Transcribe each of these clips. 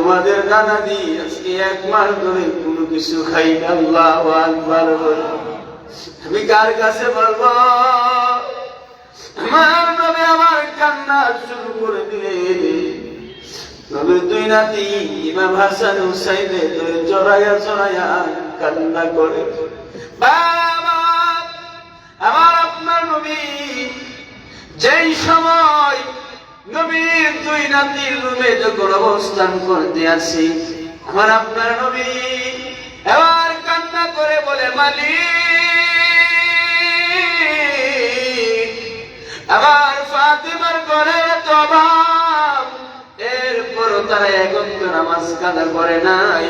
তোমাদের দাদা দি আজকে এক মাস ধরে কোনো কিছু খাই না, আল্লাহ আমি কার কাছে বলব? আমার নবী আমার কান্না শুরু করে দিলে। নবীর দুই নাতি, ইমাম হাসান হুসাইনে ধরে চড়াইয়া চড়াইয়া কান্না করে। বাবা, আমার আপনার নবী, যেই সময় নবীর দুই নাতির রুমে যখন অবস্থান করতে আসি, আমার আপনার নবী এবার কান্না করে বলে, মালিক, আমার ফাতিমার ঘরে তো অভাব। এরপর তারা একত্র নামাজ কাদা করে নাই।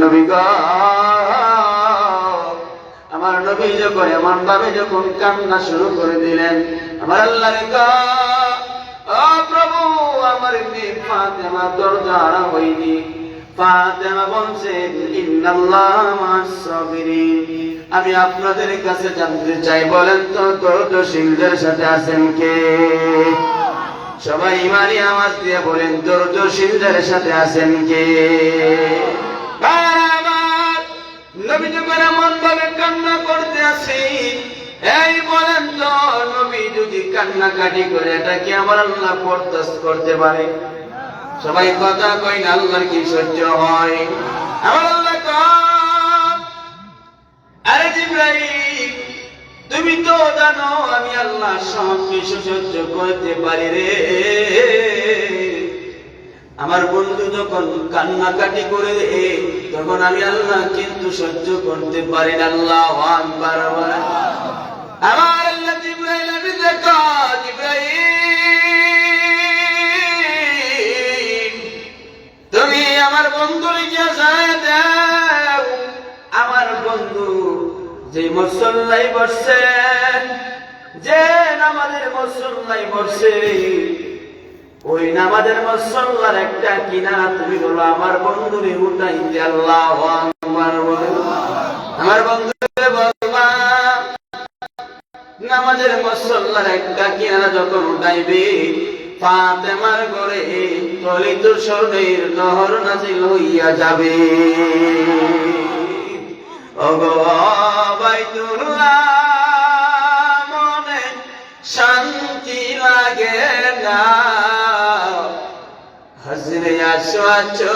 নবী গো, আমার নবী যখন এমন ভাবে যখন কান্না শুরু করে দিলেন, আমার আল্লাহ প্রভু, আমার মেয়ে ফাতেমা দরজা মা'আস আমি আপনাদের কাছে জানতে চাই, বলেন তো দর্দশীলদের সাথে আছেন কে? সবাই ইমানি আওয়াজ দিয়ে বলেন দর্দশীলদের সাথে আছেন কে? আমার নবী যখন এমন কান্নাকাটি করে, এটা কি আমার আল্লাহ বরদাস্ত করতে পারে? সবাই কথা কই না, আল্লাহর কি সহ্য হয়? আমার আল্লাহ আরে জিব্রাইল, তুমি তো জানো আমি আল্লাহ সব কিছু সহ্য করতে পারি রে। আমার বন্ধু যখন কান্নাকাটি করে, তখন আমি আল্লাহ কিন্তু সহ্য করতে পারি না। আল্লাহ আকবার। আমার তুমি আমার আমার বন্ধু যে মুসল্লাই বসছে, যে নামাজের মুসল্লাই বসছে, ওই নামাজের মুসল্লার একটা কিনারা তুমি বলো, আমার বন্ধুরে আমার বন্ধুরে নামাজের মুসল্লার একটা কিনারা যখন উঠাইবে, ফাতেমার স্বর্ণের নহর নাজিল হইয়া যাবে। মনে শান্তি লাগে না। হাজরে আসো আছো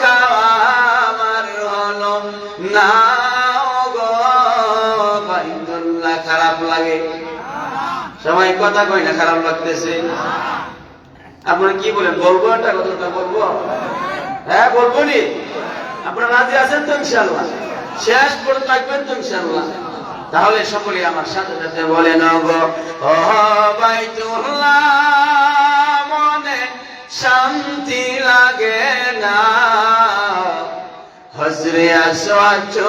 খাওয়া আমার না। খারাপ লাগে? সবাই কথা কয় না, খারাপ লাগতেছে। আপনারা কি বলেন, বলব একটা কথাটা বলব? হ্যাঁ বলব নি? আপনারা রাজি আছেন তো ইনশাল্লাহ শেষ করে থাকবেন তো ইনশাল্লাহ তাহলে সকলে আমার সাথে সাথে বলেন গো, ও বাইতুল্লাহ, মনে শান্তি লাগে না। হজরে আসো, আছো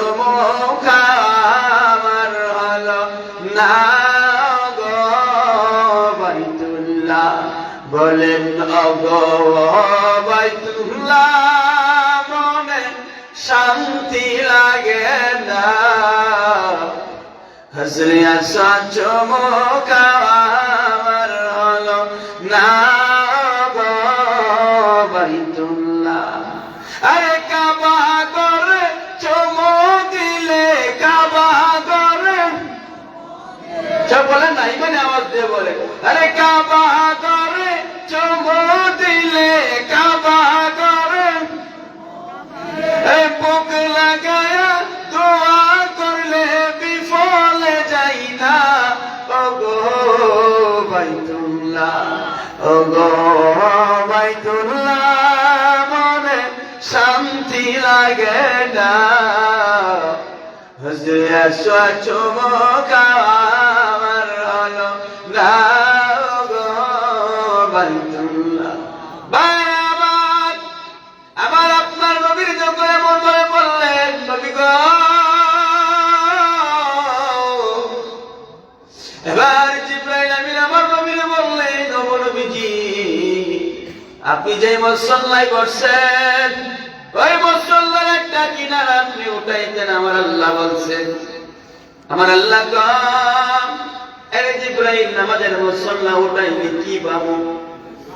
বাইতুল্লাহ। বলেন অগো বাইতুল্লাহ মনে শান্তি লাগে না। হজরিয়া আমার হলো না। বাইতুল্লাহ মনে শান্তি লাগে না। হজরে চমক আমার হলো না। আপনি যে মসল্লায় বসছেন ওই মসল্লার একটা কিনার আপনি উঠাইতেন, আমার আল্লাহ বলছেন। আমার আল্লাহ আরে জিব্রাইল নামাজের মুসল্লা উঠাইলে কি পাবো?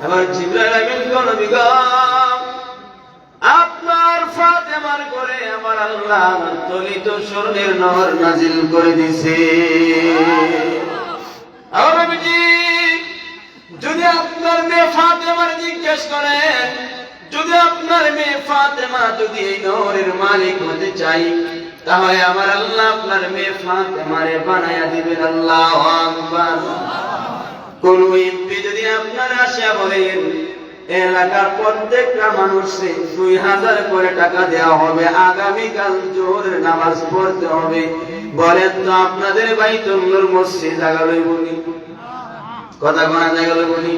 আমার জিব্রাইল আমিন কোন বিগম আমার আল্লাহ তলিত স্বর্ণের নহর নাজিল করে দিছে। আমার যদি আপনার মেয়ে ফাতেমার জিজ্ঞেস করেন যদি আপনার মেয়ে ফাতেমা যদি এই নহরের মালিক হতে চাই তাহলে আমার আল্লাহ আপনার মেয়ে ফাতেমারে বানায়া দিবেন। আল্লাহ আকবার। কোন এমপি যদি আপনার আসা বলেন, এলাকার প্রত্যেকটা মানুষকে দুই হাজার করে টাকা দেওয়া হবে, আগামীকাল জোহরের নামাজ পড়তে হবে। বলেন তো আপনাদের বাইতুল্লাহর মসজিদ জাগালই বলি। কথা কোনা জাগালই বলি।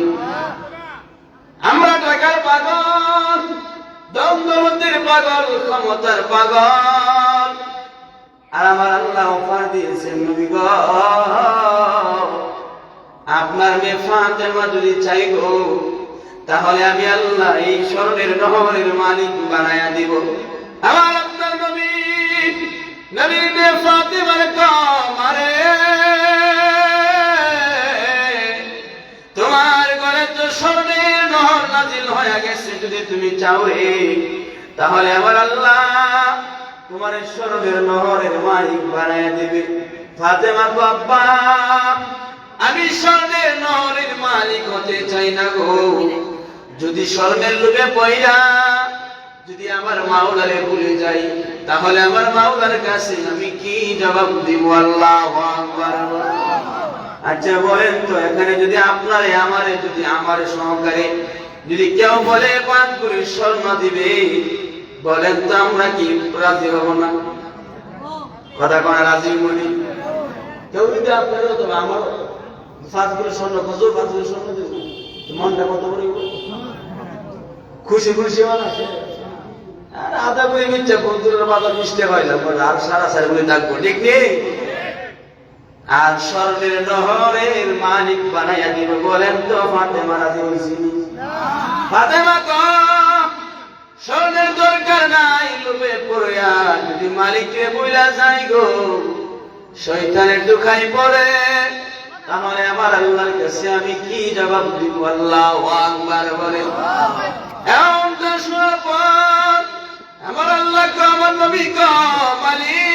আমরা টাকার পাগল দ্বন্দ্বমতির পাগল, ক্ষমতার পাগল। আর আমার আল্লাহ অফার দিয়েছেন নবী গো। আপনার মেয়ে ফাতেমা যদি চাইব তাহলে আমি আল্লাহ এই স্মরণের নহরের মালিক বানায়া দিব। তুমি চাও তাহলে আমার আল্লাহ তোমার স্মরণের নহরের মালিক বানায়া দিবে। ফাতেমা গো আমি স্বর্ণের নহরের মালিক হতে চাই না গো। যদি স্বর্ণের লোভে পয়রা যদি আমার মাওলারে ভুলে যাই, তাহলে আমার মাওলার কাছে আমি কি জবাব দিব? আল্লাহ আচ্ছা বলেন তো, এখানে যদি আপনারে, আমারে, যদি আমার সহকারে যদি কেউ বলে পান করে স্বর্ণ দিবে, বলেন তো আমরা কি রাজি হব না? কথা কোন রাজি মনি? কেউ যদি আপনারও তবে আমার পাঁচ করে স্বর্ণ খুঁজো পাঁচ করে স্বর্ণ দেব? মনটা কত করে খুশি খুশি মানে আর আধা করে মিথ্যা বন্ধুরা বাজার মিশতে হয় না আর সারা সারা বলে থাকব ঠিক নেই? আর স্বর্ণের নহরের মালিক বানাইয়া দিব, বলেন তো ফাতেমা মারা হয়েছি ফাতেমা স্বর্ণের দরকার নাই, লোভে পড়িয়া যদি মালিককে বইলা যাই গো, শয়তানের দুখাই পড়ে। তাহলে আমার আল্লাহর কাছে আমি কি জবাব দিব? আল্লাহ আকবার বলে। এমনটা শোনার পর আমার আল্লাহ কো, আমার নবী কো, মালিক।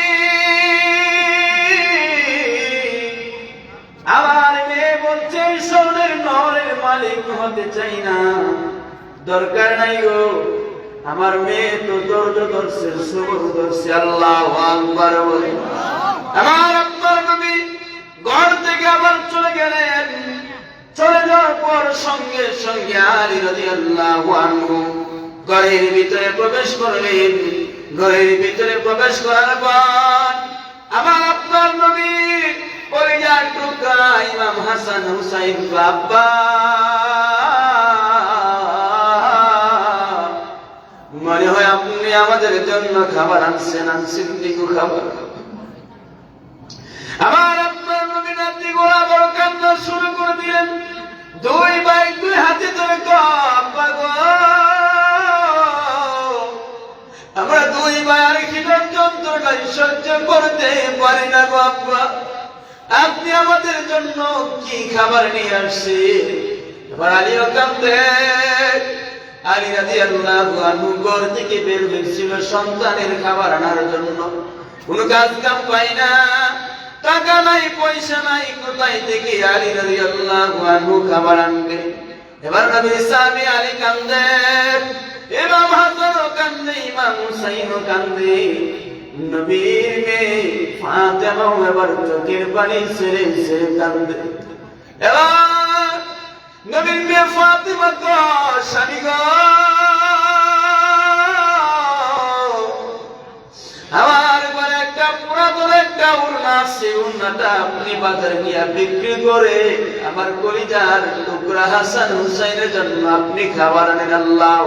আমার মালিক হতে চাই না। দরকার নাই গো। আমার মেয়ে তো দর্দ ধরছে, সবর ধরছে। আল্লাহ আকবার বলে। আমার আপনার নবী ঘর থেকে আবার চলে গেলেন। চলে যাওয়ার পর সঙ্গে সঙ্গে আলী রাদিয়াল্লাহু আনহু ঘরের ভিতরে প্রবেশ করলেন। ঘরের ভিতরে প্রবেশ করার পর আমার আপনার নবী পরিজার টুকরা ইমাম হাসান হুসাইন বাবা মনে হয় আপনি আমাদের জন্য খাবার আনছেন আনছেন দিকু খাবার। আমার আপনার নবী নাতি গোড়া বড় কান্না শুরু করে দিলেন। দুই ভাই দুই হাতে ধরে আব্বা গো। আমরা দুই ভাই আর খিদার যন্ত্রণা সহ্য করতে পারি না গো, আব্বা। আপনি আমাদের জন্য কি খাবার নিয়ে আসছে এবার আলীও কান্দে আলী রাজি আল্লাহ ঘর থেকে বের হয়েছিল সন্তানের খাবার আনার জন্য। কোনো কাজ কাম পাই না। টাকা নাই, পয়সা নাই, কোথায় থেকে আলী রাজি আল্লাহ খাবার আনবে? এবার নবী সাহাবী আলী কান্দে ইমাম হাসান কান্দে ইমাম হুসাইন কান্দে নবীর মেয়ে ফাতেমাও এবার চোখের পানি ছেড়ে ছেড়ে কান্দে নবীর মেয়ে ফাতেমা তো স্বামী আমার ঘরে একটা পুরাতন একটা উড়না আছে, উড়নাটা আপনি বাজারে গিয়া বিক্রি করে আমার কলিজার টুকরা হাসান হুসাইনের জন্য আপনি খাবার আনেন। আল্লাহ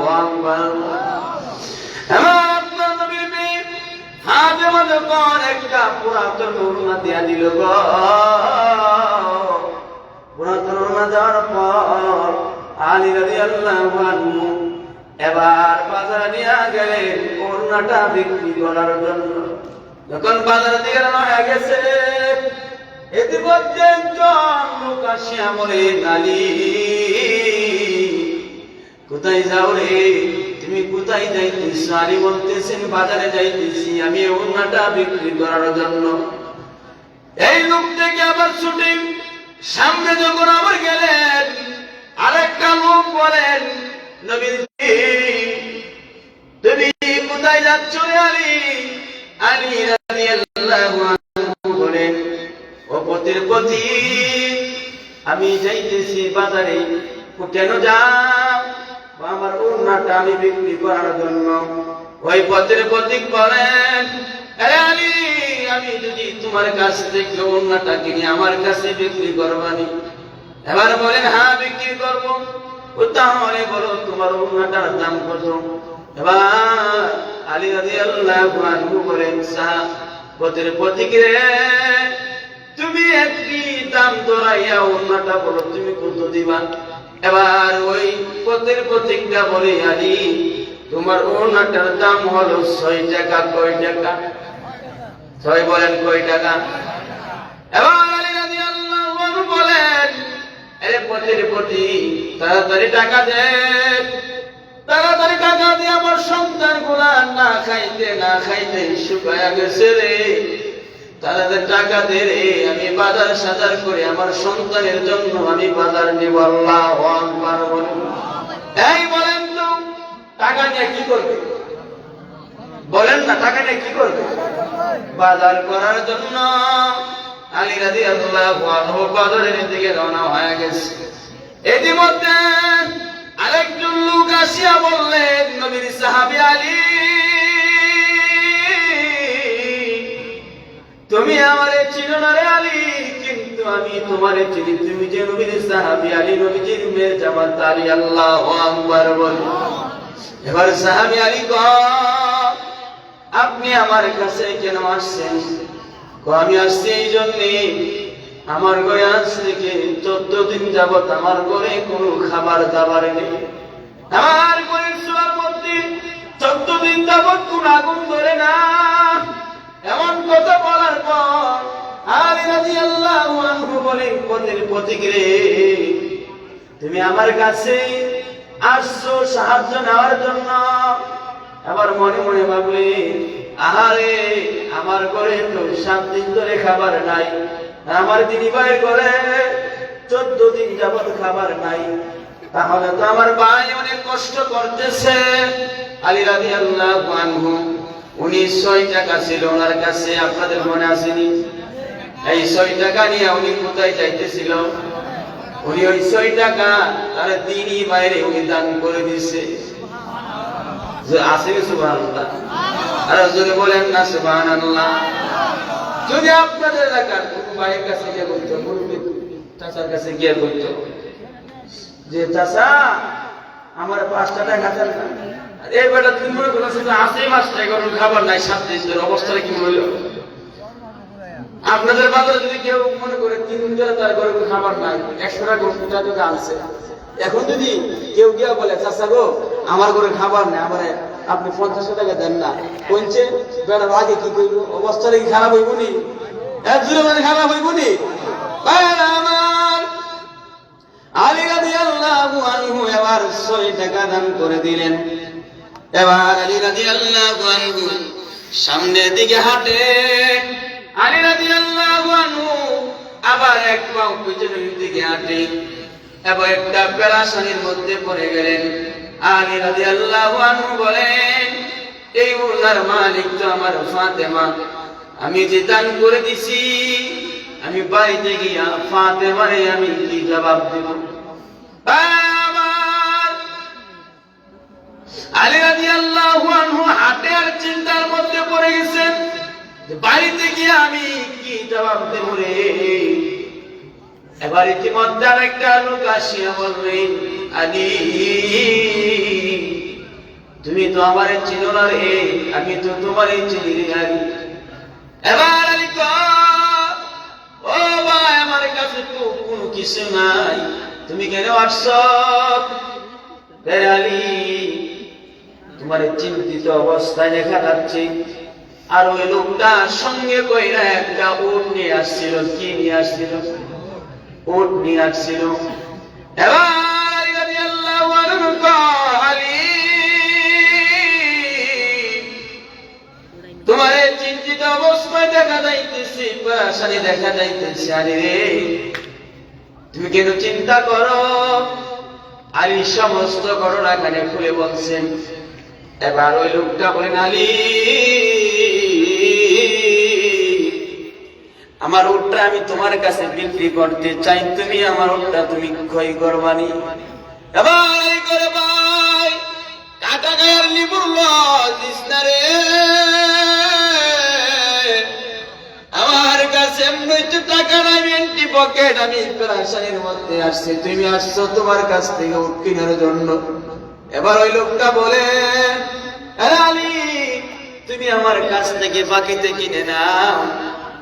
আমার হাতে মাঝে পর একটা পুরাতন উড়না দিয়া দিল গো। পুরাতন উড়না দেওয়ার পর আলী রাদিয়াল্লাহু আনহু এবার বাজারে নিয়ে গেলেন ওড়নাটা বিক্রি করার জন্য। যখন বাজারে দিকে হয়ে গেছে। ইতিমধ্যে একজন লোক আসিয়া বলে নালি। কোথায় যাও রে? তুমি কোথায় যাইতেছ? আলী বলতেছেন, বাজারে যাইতেছি। আমি এই ওড়নাটা বিক্রি করার জন্য। এই লোক থেকে আবার ছুটি সামনে যখন আবার গেলেন, আরেকটা লোক বলেন নবীর তুমি কোথায় যাচ্ছ রে আলী? আলী রাদিয়াল্লাহু আনহু ও পতির পতি আমি যাইতেছি বাজারে। কেন যাও? আমার ওড়নাটা আমি বিক্রি করার জন্য। ওই পথের প্রতীক বলেন আমি যদি তোমার কাছ থেকে ওড়নাটা কিনে আমার কাছে বিক্রি করবানি এবার বলেন হ্যাঁ বিক্রি করব। তাহলে বলো, তোমার ওড়নাটার দাম কত? এবার আলী রাজি আল্লাহ বলেন, সাহা, পথের প্রতীক রে, তুমি একটি দাম ধরাইয়া অন্যটা বলো, তুমি কত দিবা? এবার ওই পথের প্রতীকটা বলে আলি তোমার ওনাটার দাম হলো ছয় টাকা, কয় টাকা? ছয় বলেন, কয় টাকা? এবার আলী রাজি আল্লাহ বলেন, আরে প্রতি তাড়াতাড়ি টাকা দেন তাড়াতাড়ি টাকা দিয়ে আমার সন্তানগুলা না খাইতে না খাইতে শুকায়া গেছে রে। তাদের টাকা আমি বাজার সাজার করে আমার সন্তানের জন্য আমি বাজার এই বলেন তো, টাকা নিয়ে কি করবে? বলেন না, টাকা নিয়ে কি করবে? বাজার করার জন্য আলী রাজি আল্লাহ বাজারের দিকে রওনা হয়ে গেছে। ইতিমধ্যে আরেকজন লোক আসিয়া বললেন, নবীর সাহাবি আলী তুমি আমারে চিনো না রে আলী, কিন্তু আমি তোমারে চিনি। তুমি যে নবীর সাহাবি আলী, নবীজির মেয়ের জামাত আলী আল্লাহ আকবার বল। এবার সাহাবি আলী ক, আপনি আমার কাছে কেন আসছেন? ক, আমি আসছি এই জন্যে আমার ঘরে আজ থেকে চোদ্দ দিন যাবত আমার ঘরে কোনো খাবার দাবার নেই। আমার ঘরের শোয়ার মধ্যে চোদ্দ দিন যাবত কোন আগুন ধরে না। এমন কথা বলার পর আলী রাদিয়াল্লাহু আনহু বলেন পথের পথিক রে, তুমি আমার কাছে আসছো সাহায্য নেওয়ার জন্য। আবার মনে মনে ভাবলে, আহারে, আমার ঘরে তো সাত দিন ধরে খাবার নাই। আমার দিদি ভাই করে চোদ্দ দিন যাবত খাবার নাই। তাহলে তো আমার ভাই অনেক কষ্ট করতেছে। আলী রাজি আল্লাহ আনহু উনি ছয় টাকা ছিল ওনার কাছে, আপনাদের মনে আসেনি? এই ছয় টাকা নিয়ে উনি কোথায় যাইতেছিল? উনি ওই ছয় টাকা তার দিনই বাইরে উনি দান করে দিছে আসেনি আর যদি বলেন না সুবাহ যদি আপনাদের এলাকার কোনো কাছে গিয়ে বলতো মুরব্বী চাচার কাছে গিয়ে বলতো, যে, চাচা, আমার পাঁচটা টাকা এই বেটা মনে করছ যে আসে মাস টাকা খাবার নাই, সাত দিন ধরে কি আপনাদের বাজারে যদি কেউ মনে করে তিন দিন ধরে তার ঘরে খাবার নাই, একশো টাকা টাকা যদি আনছে। এখন যদি কেউ গিয়া বলে, চাচা গো, আমার ঘরে খাবার নেই, আমার আপনি পঞ্চাশ টাকা দেন না। কইছে বেড়ার আগে কি করব অবস্থাটা কি খারাপ হইব নি? এক জুড়ে মানে খারাপ হইব নি আমার, আলী রাদিয়াল্লাহু আনহু এবার ছয় টাকা দান করে দিলেন। এবার আলী রাদিয়াল্লাহু আনহু সামনের দিকে হাঁটে। আলী রাদিয়াল্লাহু আনহু আবার এক পাও পিছনের দিকে হাঁটে। এবং একটা পেরাশানির মধ্যে পড়ে গেলেন। আলী রাদিয়াল্লাহু আনহু বলেন, এই উনার মালিক তো আমার ফাতেমা। আমি যে দান করে দিছি, আমি বাড়িতে গিয়া ফাতেমারে আমি কি জবাব দেব? চিন্তার মধ্যে পড়ে গেছেন বাড়িতে গিয়ে আমি কি জবাব দেব রে? এবার ইতিমধ্যে লোক আসিয়া আলী, তুমি তো আমার চিনো না রে, আমি তো তোমার চিনি আলী এবার আলী ও আমার কাছে তো কোনো কিছু নাই, তুমি কেন আসছো? আলী তোমার চিন্তিত অবস্থায় দেখা যাচ্ছে। আর ওই লোকটা সঙ্গে কইরা একটা উট নিয়ে আসছিল। কি নিয়ে আসছিল? উট নিয়ে আসছিল। এবার তোমার চিন্তিত অবস্থায় দেখা যাইতেছে পরাশানি দেখা যাইতেছে। আরে রে, তুমি কেন চিন্তা করো। আর সমস্ত ঘটনা কানে খুলে বলছেন এবার ওই লোকটা বলেন আলী আমার ওটটা আমি তোমার কাছে বিক্রি করতে চাই, তুমি আমার ওটটা তুমি ক্ষয় করবানি এবার করে ভাই, কাটা গায়ের লিবুর রে। আমার কাছে এমনি টাকা নাই এন্টি পকেট আমি প্রাসানের মধ্যে আসছি। তুমি আসছো তোমার কাছ থেকে উট কেনার জন্য। এবার ওই লোকটা বলে, "আরে আলী, তুমি আমার কাছ থেকে বাকিতে কিনে নাও।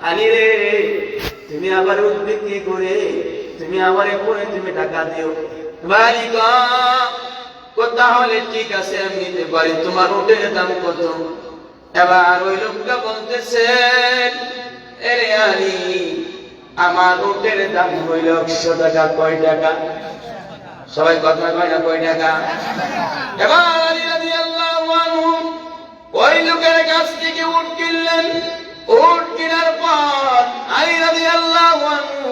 আলী রে, তুমি আবার বিক্রি করে, তুমি আমার পরে তুমি টাকা দিও। বাড়ি তাহলে ঠিক আছে, আমি নিতে পারি। তোমার উটের দাম কত? এবার ওই লোকটা বলতেছে, এরে আলী, আমার উটের দাম হইল একশো টাকা, কয় টাকা? সবাই কথা কয় না কয় টাকা এবার আলী রাদিয়াল্লাহু আনহু ওই লোকের কাছ থেকে উট কিনলেন। উট কেনার পর আলী রাদিয়াল্লাহু আনহু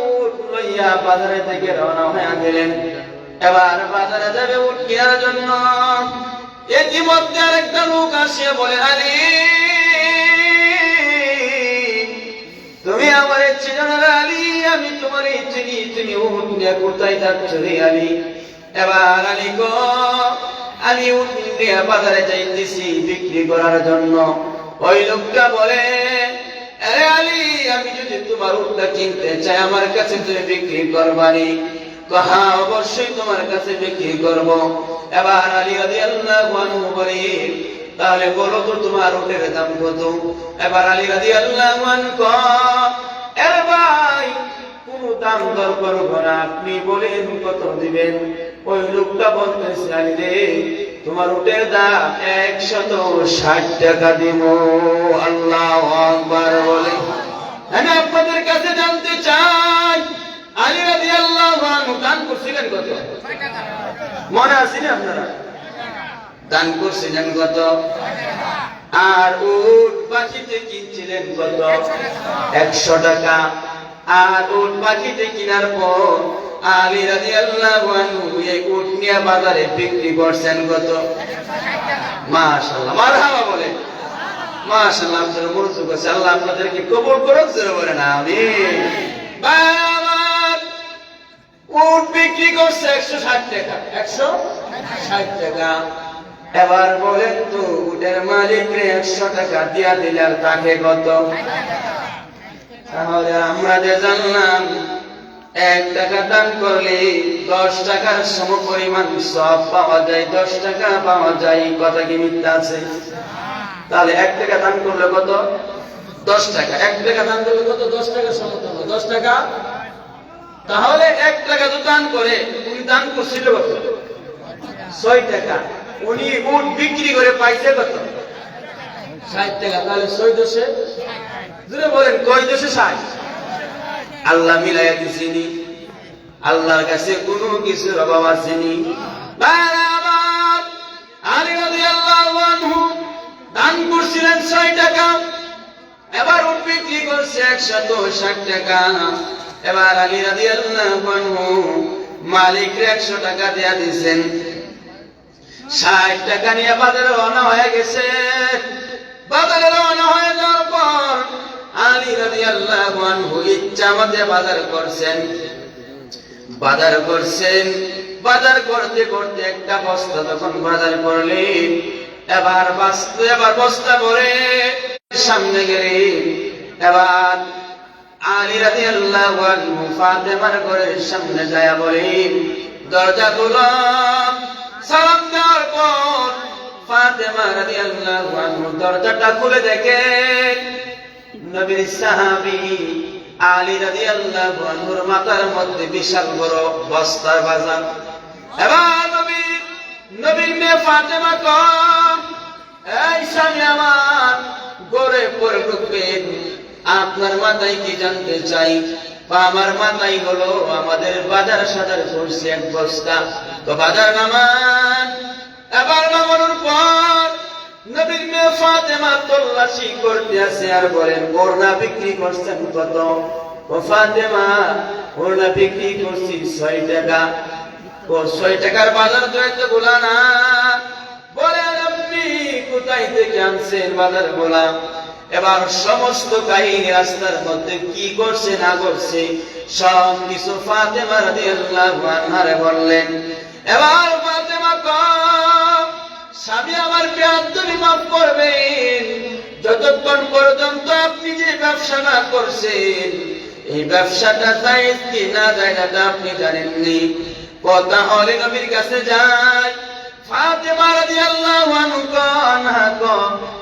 লইয়া বাজারে থেকে রওনা হয়ে গেলেন। এবার বাজারে যাবে উট কেনার জন্য। ইতিমধ্যে আরেকটা লোক আসিয়া বলে, আলী, তুমি আমার চিনার আলী, আমি তোমার চিনি তুমি নিয়ে কোথায় যাচ্ছ রে আলী? এবার আলী গো আমি উট নিয়ে বাজারে যাইতেছি বিক্রি করার জন্য। ওই লোকটা বলে, আরে আলী, আমি যদি তোমার উটটা কিনতে চাই, আমার কাছে তুমি বিক্রি করবানি? কহা, অবশ্যই তোমার কাছে বিক্রি করব। এবার আলী রাদিয়াল্লাহু আনহু বলে, তাহলে বলো তো তোমার উটের দাম কত? এবার আলী আনহু এর ভাই, কোন দাম দর করব না। আপনি বলেন কত দিবেন? ওই লোকটা বলতেছে আলী রে, তোমার উটের দাম একশত ষাট টাকা দিব। আল্লাহ আকবার বলে। আমি আপনাদের কাছে জানতে চাই, আলী রাদিয়াল্লাহু আনহু দান করছিলেন কত? মনে আছে আপনারা? দান করছিলেন কত? আর উট পাখিতে কিনছিলেন কত? একশো টাকা। আর উট পাখিতে কিনার পর আলী রাজি আল্লাহ এই উট নিয়ে বাজারে বিক্রি করছেন কত? মাশাল্লাহ মারহাবা বলে মাশাল্লাহ আপনারা মনোযোগ আছে। আল্লাহ আপনাদেরকে কবুল করুক, জোরে না আমি উট বিক্রি করছে একশো ষাট টাকা। একশো ষাট টাকা। এবার বলেন তো, উটের মালিক একশো টাকা দিয়া দিলাম তাকে কত? তাহলে আমরা যে জানলাম এক টাকা দান করলে দশ টাকার সম পরিমাণ সব পাওয়া যায়, দশ টাকা পাওয়া যায় কথা কি মিথ্যা আছে? তাহলে এক টাকা দান করলে কত? দশ টাকা। এক টাকা দান করলে কত? দশ টাকা সমতল দশ টাকা? তাহলে এক টাকা তো দান করে, উনি দান করছিল কত? ছয় টাকা। উনি উট বিক্রি করে পাইছে কত? ষাট টাকা। তাহলে ছয় দশে? বলেন, কয় দশে ষাট? আল্লাহ মিলাই দিছিনি। আল্লাহর কাছে কোনো কিছুর অভাব আসেনি আলী রাদিয়াল্লাহু আনহু দান করছিলেন ছয় টাকা। এবার বিক্রি করছে একশত ষাট টাকা। এবার আলী রাদিয়াল্লাহু আনহু মালিক একশো টাকা দেয়া দিয়েছেন ষাট টাকা নিয়ে বাজারে রওনা হয়ে গেছে। বাজারে রওনা হয়ে যাওয়ার পর আলী রাদিয়াল্লাহু আনহু ইচ্ছা মতে বাজার করছেন। বাজার করছেন। বাজার করতে করতে একটা বস্তা তখন বাজার করলেন, এবার বাস্তা এবার বস্তা ভরে সামনে গেলেন। এবার আলী রাদিয়াল্লাহু আনহু ফাতেমার ঘরের সামনে যায় বলেন, দরজা খুলো। সালাম দেওয়ার পর ফাতেমা রাদিয়াল্লাহু আনহু দরজাটা খুলে দেখে নবীর সাহাবী আলী রাদিয়াল্লাহু আনহুর মাথার মধ্যে বিশাল বড় বস্তার বাজার এবার নবীর নবীর মেয়ে ফাতেমা কম, এই স্বামী আমার, গড়ে পড়ে ঢুকবেন আপনার মাথায় কি জানতে চাই? আমার মাথায় হলো আমাদের বাজার সাজার করছে এক বস্তা। তো বাজার নামান। এবার নামানোর পর নবীর মেয়ে ফাতেমা তল্লাশি করতে আছে আর বলেন, ওড়না বিক্রি করছেন কত? ও ফাতেমা, ওড়না বিক্রি করছি ছয় টাকা। ও ছয় টাকার বাজার এত গোলা না। বলে আপনি, কোথায় থেকে আনছেন বাজার গোলাম এবার সমস্ত কাহিনী রাস্তার মধ্যে কি করছে না করছে, সব কিছু ফাতেমা রাদিয়াল্লাহু আনহারে বললেন। এবার ফাতেমা কম স্বামী আমার বেয়াদবি মাফ করবেন, যতক্ষণ পর্যন্ত আপনি যে ব্যবসাটা করছেন, এই ব্যবসাটা জায়েজ কি না জায়েজ আপনি জানেননি। কথা হলে নবীর কাছে যায়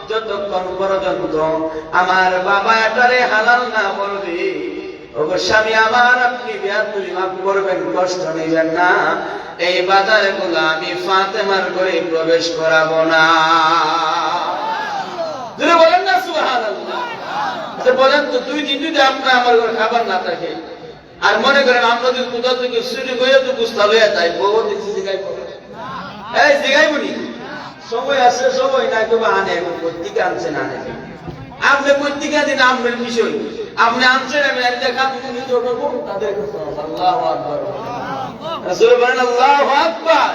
যতক্ষণ পর্যন্ত আমার বাবা এটারে হালাল না বলবে ওগো স্বামী, আমার আপনি বেয়াদবি মাফ করবেন, কষ্ট নেবেন না। এই বাজারে গুলো আমি ফাতেমার ঘরে প্রবেশ করাবো না। যদি বলেন না, সুবহানাল্লাহ। আচ্ছা বলেন তো, দুই দিন যদি আপনার আমার ঘরে খাবার না থাকে, আর মনে করেন আমরা যদি কোথাও থেকে চুরি করে তো বুঝতে হবে তাই বউ দেখছি জিগাই এই জিগাই বলি সময় আছে, সময় না কেউ আনে, এখন পত্রিকা আনছে না আনে। আপনি পত্রিকা দিন আপনার বিষয় আপনি আনছেন আমি এক দেখা আপনি নিজে করব তাদের আল্লাহ আকবার। রাসূল বলেন আল্লাহু আকবার।